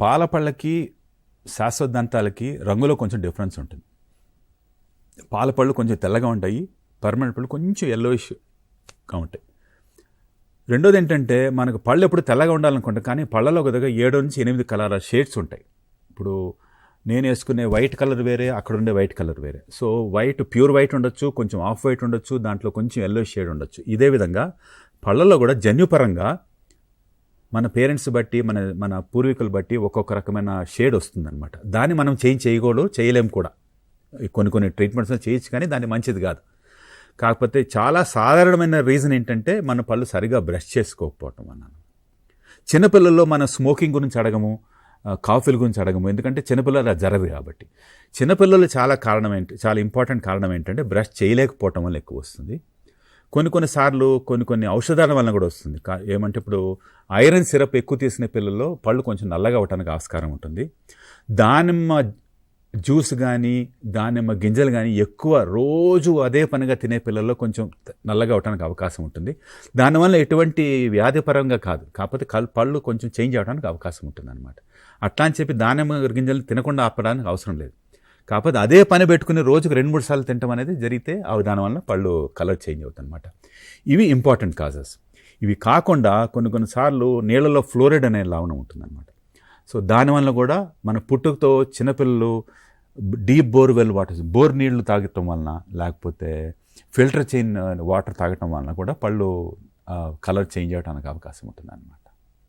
పాల పళ్ళకి శాశ్వత దంతాలకి రంగులో కొంచెం డిఫరెన్స్ ఉంటుంది. పాలపళ్ళు కొంచెం తెల్లగా ఉంటాయి పర్మనెంట్ పళ్ళు కొంచెం ఎల్లోయిష్గా ఉంటాయి. రెండోది ఏంటంటే మనకు పళ్ళు ఎప్పుడు తెల్లగా ఉండాలనుకుంటాం కానీ పళ్ళలో దగ్గర ఏడు నుంచి ఎనిమిది కలర్ షేడ్స్ ఉంటాయి. ఇప్పుడు నేను వేసుకునే వైట్ కలర్ వేరే అక్కడ ఉండే వైట్ కలర్ వేరే. సో వైట్ ప్యూర్ వైట్ ఉండొచ్చు కొంచెం ఆఫ్ వైట్ ఉండొచ్చు దాంట్లో కొంచెం ఎల్లో షేడ్ ఉండొచ్చు. ఇదే విధంగా పళ్ళల్లో కూడా జన్యుపరంగా మన పేరెంట్స్ బట్టి మన మన పూర్వీకులు బట్టి ఒక్కొక్క రకమైన షేడ్ వస్తుందన్నమాట. దాన్ని మనం చేంజ్ చేయకూడదు చేయలేము కూడా. కొన్ని కొన్ని ట్రీట్మెంట్స్ చేయొచ్చు కానీ దాన్ని మంచిది కాదు. కాకపోతే చాలా సాధారణమైన రీజన్ ఏంటంటే మన పళ్ళు సరిగా బ్రష్ చేసుకోకపోవటం అన్నాను. చిన్నపిల్లల్లో మన స్మోకింగ్ గురించి అడగము కాఫీల గురించి అడగము. ఎందుకంటే చిన్నపిల్లలు అది జరగదు కాబట్టి. చిన్నపిల్లలు చాలా కారణం ఏంటి చాలా ఇంపార్టెంట్ కారణం ఏంటంటే బ్రష్ చేయలేకపోవటం వల్ల ఎక్కువ వస్తుంది. కొన్ని కొన్నిసార్లు కొన్ని కొన్ని ఔషధాల వలన కూడా వస్తుంది. కా- ఏమంటే ఇప్పుడు ఐరన్ సిరప్ ఎక్కువ తీసిన పిల్లల్లో పళ్ళు కొంచెం నల్లగా అవడానికి ఆస్కారం ఉంటుంది. దానిమ్మ జ్యూస్ కానీ దానిమ్మ గింజలు కానీ ఎక్కువ రోజు అదే పనిగా తినే పిల్లల్లో కొంచెం నల్లగా అవడానికి అవకాశం ఉంటుంది. దానివల్ల ఎటువంటి వ్యాధిపరంగా కాదు. కాకపోతే కల్ పళ్ళు కొంచెం చేంజ్ అవడానికి అవకాశం ఉంటుంది అనమాట అట్లా అని చెప్పి దానిమ్మ గింజలు తినకుండా ఆపడానికి అవసరం లేదు. కాకపోతే అదే పని పెట్టుకుని రోజుకు రెండు మూడు సార్లు తినడం అనేది జరిగితే అవి దానివల్ల పళ్ళు కలర్ చేంజ్ అవుతుంది అనమాట ఇవి ఇంపార్టెంట్ కాజెస్. ఇవి కాకుండా కొన్ని కొన్నిసార్లు నీళ్ళలో ఫ్లోరైడ్ అనే లవణం ఉంటుందన్నమాట. సో దానివల్ల కూడా మన పుట్టుకతో చిన్నపిల్లలు డీప్ బోర్వెల్ వాటర్ బోర్ నీళ్ళు తాగటం వలన లేకపోతే ఫిల్టర్ చేయని వాటర్ తాగటం వలన కూడా పళ్ళు కలర్ చేంజ్ అవడానికి అవకాశం ఉంటుంది అన్నమాట